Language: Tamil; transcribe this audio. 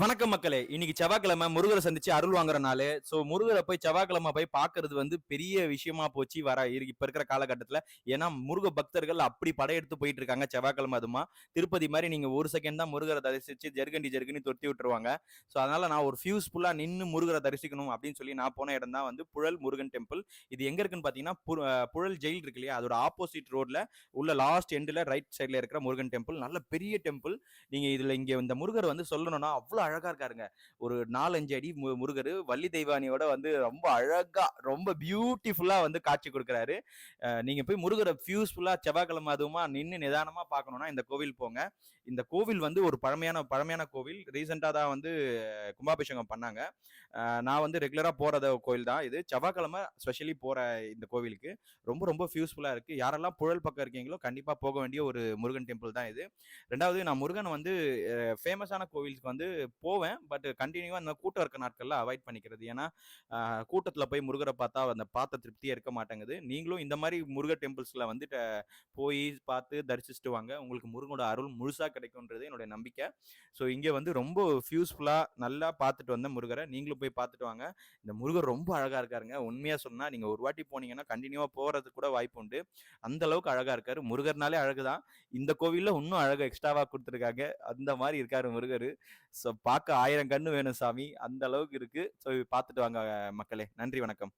வணக்கம் மக்களே. இன்னைக்கு செவ்வாய்க்கிழமை முருகரை சந்திச்சு அருள் வாங்குற நாள். ஸோ முருகரை போய் செவ்வாய்க்கிழமை போய் பார்க்கறது வந்து பெரிய விஷயமா போச்சு. வர இப்போ இருக்கிற காலகட்டத்தில். ஏன்னா முருக பக்தர்கள் அப்படி படையெடுத்து போயிட்டு இருக்காங்க செவ்வாய்க்கிழமை அதுமா. திருப்பதி மாதிரி நீங்கள் ஒரு செகண்ட் தான் முருகரை தரிசிச்சு ஜெர்கண்டி ஜெர்கண்டி தொத்தி விட்டுருவாங்க. ஸோ அதனால நான் ஒரு ஃபியூஸ்ஃபுல்லாக நின்று முருகரை தரிசிக்கணும் அப்படின்னு சொல்லி நான் போன இடம் தான் வந்து புழல் முருகன் டெம்பிள் இது எங்க இருக்குன்னு பார்த்தீங்கன்னா புழல் ஜெயில் இருக்கு இல்லையா? அதோட ஆப்போசிட் ரோட்ல உள்ள லாஸ்ட் எண்டில் ரைட் சைடில் இருக்கிற முருகன் டெம்பிள் நல்ல பெரிய டெம்பிள் நீங்கள் இதில் இங்கே இந்த முருகர் வந்து சொல்லணும்னா அவ்வளோ அழகா இருக்காருங்க. ஒரு நாலஞ்சு அடி மு- முருகர் வள்ளி தெய்வானியோட வந்து ரொம்ப அழகா ரொம்ப பியூட்டிஃபுல்லா வந்து காட்சி கொடுக்குறாரு. நீங்க போய் முருகரை ஃபியூஸ்ஃபுல்லா செவ்வாய்க்கிழமை அதுவுமா நின்று நிதானமா பார்க்கணும்னா இந்த கோவில் போங்க. இந்த கோவில் வந்து ஒரு பழமையான பழமையான கோவில். ரீசெண்டாக தான் வந்து கும்பாபிஷேகம் பண்ணாங்க. நான் வந்து ரெகுலரா போறத கோவில் தான் இது. செவ்வாய்க்கிழமை ஸ்பெஷலி போற இந்த கோவிலுக்கு. ரொம்ப ரொம்ப ஃபியூஸ்ஃபுல்லாக இருக்கு. யாரெல்லாம் புழல் பக்கம் இருக்கீங்களோ கண்டிப்பா போக வேண்டிய ஒரு முருகன் டெம்பிள் தான் இது. ரெண்டாவது நான் முருகன் வந்து ஃபேமஸான கோவிலுக்கு வந்து போவேன். பட் கண்டினியூவாக இந்த கூட்டம் இருக்க நாட்களில் அவாய்ட் பண்ணிக்கிறது. ஏன்னா கூட்டத்தில் போய் முருகரை பார்த்தா அந்த பார்த்த திருப்தியே இருக்க மாட்டேங்குது. நீங்களும் இந்த மாதிரி முருகர் டெம்பிள்ஸில் வந்துட்டு போய் பார்த்து தரிசிச்சுட்டு வாங்க உங்களுக்கு முருகனோட அருள் முழுசாக கிடைக்கும்ன்றது என்னுடைய நம்பிக்கை. ஸோ இங்கே வந்து ரொம்ப ஃபியூஸ்ஃபுல்லாக நல்லா பார்த்துட்டு வந்த முருகரை நீங்களும் போய் பார்த்துட்டு வாங்க. இந்த முருகர் ரொம்ப அழகாக இருக்காருங்க. உண்மையாக சொன்னால் நீங்கள் ஒரு வாட்டி போனீங்கன்னா கண்டினியூவாக போகிறது கூட வாய்ப்பு உண்டு. அந்த அளவுக்கு அழகாக இருக்காரு. முருகர்னாலே அழகு தான் இந்த கோவிலில் இன்னும் அழகாக எக்ஸ்ட்ராவாக கொடுத்துருக்காங்க. அந்த மாதிரி இருக்காரு முருகர். ஸோ பார்க்க ஆயிரம் கண்ணு வேணும் சாமி. அந்த அளவுக்கு இருக்கு. ஸோ பார்த்துட்டு வாங்க மக்களே. நன்றி வணக்கம்.